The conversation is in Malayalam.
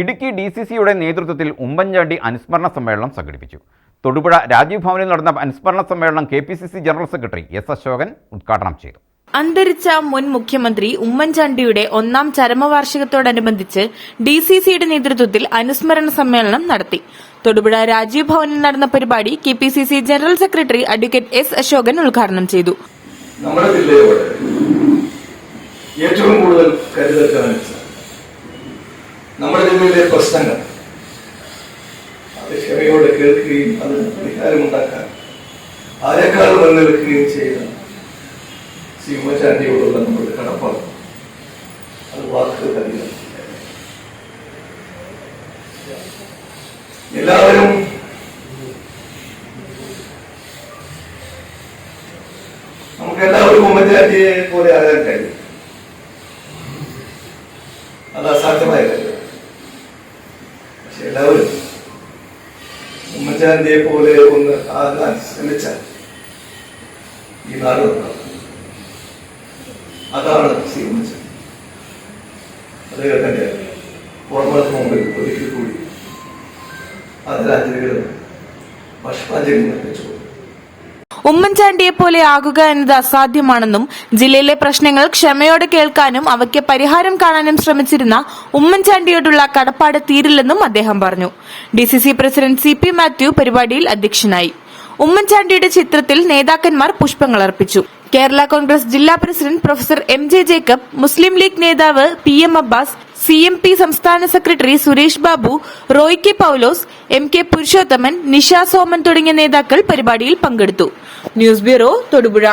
ഇടുക്കി ഡി സി സിയുടെ നേതൃത്വത്തിൽ ഉമ്മൻചാണ്ടി അനുസ്മരണ സമ്മേളനം സംഘടിപ്പിച്ചു. തൊടുപുഴ രാജീവ് ഭവനിൽ നടന്ന അനുസ്മരണ സമ്മേളനം K P C C general secretary S Ashokan ഉദ്ഘാടനം ചെയ്തു. അന്തരിച്ച മുൻ മുഖ്യമന്ത്രി ഉമ്മൻചാണ്ടിയുടെ ഒന്നാം ചരമവാർഷികത്തോടനുബന്ധിച്ച് ഡി സി സിയുടെ നേതൃത്വത്തിൽ അനുസ്മരണ സമ്മേളനം നടത്തി. തൊടുപുഴ രാജീവ് ഭവനിൽ നടന്ന പരിപാടി K P C C general secretary advocate S Ashokan ഉദ്ഘാടനം ചെയ്തു. നമ്മുടെ ജില്ലയോട് ഏറ്റവും കൂടുതൽ കരുതൽ നമ്മുടെ ജില്ലയിലെ പ്രശ്നങ്ങൾ. അത് ക്ഷമയോടെ കേൾക്കുകയും അതിന് പരിഹാരമുണ്ടാക്കാൻ ആരെക്കാൾ മുൻനിൽക്കുകയും ചെയ്ത ശ്രീ ഉമ്മൻചാണ്ടിയോടുള്ള നമ്മുടെ കടപ്പാട്. അത് വാക്കുകൾ അറിയാം എല്ലാവരും നമുക്ക് എല്ലാവർക്കും ഉമ്മൻചാണ്ടിയെ പോലെ ആകാൻ കഴിയും. അത് അസാധ്യമായ കാര്യം. പക്ഷെ എല്ലാവരും ഉമ്മൻചാണ്ടിയെ പോലെ ഒന്ന് ആകാൻ ശ്രമിച്ചാൽ ഈ നാട്. അതാണ് ശ്രീ ഉമ്മൻചാണ്ടി. അദ്ദേഹത്തിന്റെ ഓർമ്മകൾക്ക് മുമ്പിൽ ഒരിക്കൽ കൂടി അതിരാഞ്ജലികളും ഭക്ഷണാഞ്ജലികളും അർപ്പിച്ചു ഉമ്മൻചാണ്ടിയെ പോലെ ആകുക എന്നത് അസാധ്യമാണെന്നും ജില്ലയിലെ പ്രശ്നങ്ങൾ ക്ഷമയോടെ കേൾക്കാനും അവയ്ക്ക് പരിഹാരം കാണാനും ശ്രമിച്ചിരുന്ന ഉമ്മൻചാണ്ടിയോടുള്ള കടപ്പാട് തീരില്ലെന്നും അദ്ദേഹം പറഞ്ഞു. D C C president C P Mathew പരിപാടിയിൽ അധ്യക്ഷനായി. ഉമ്മൻചാണ്ടിയുടെ ചിത്രത്തിൽ നേതാക്കന്മാർ പുഷ്പങ്ങൾ അർപ്പിച്ചു. കേരള കോൺഗ്രസ് ജില്ലാ president professor M J Jacob Muslim League നേതാവ് P M Abbas C M P സംസ്ഥാന secretary Suresh Babu Roy K Paulose M K Purushothaman Nisha Soman തുടങ്ങിയ നേതാക്കൾ പരിപാടിയിൽ പങ്കെടുത്തു. News bureau Thodupuzha.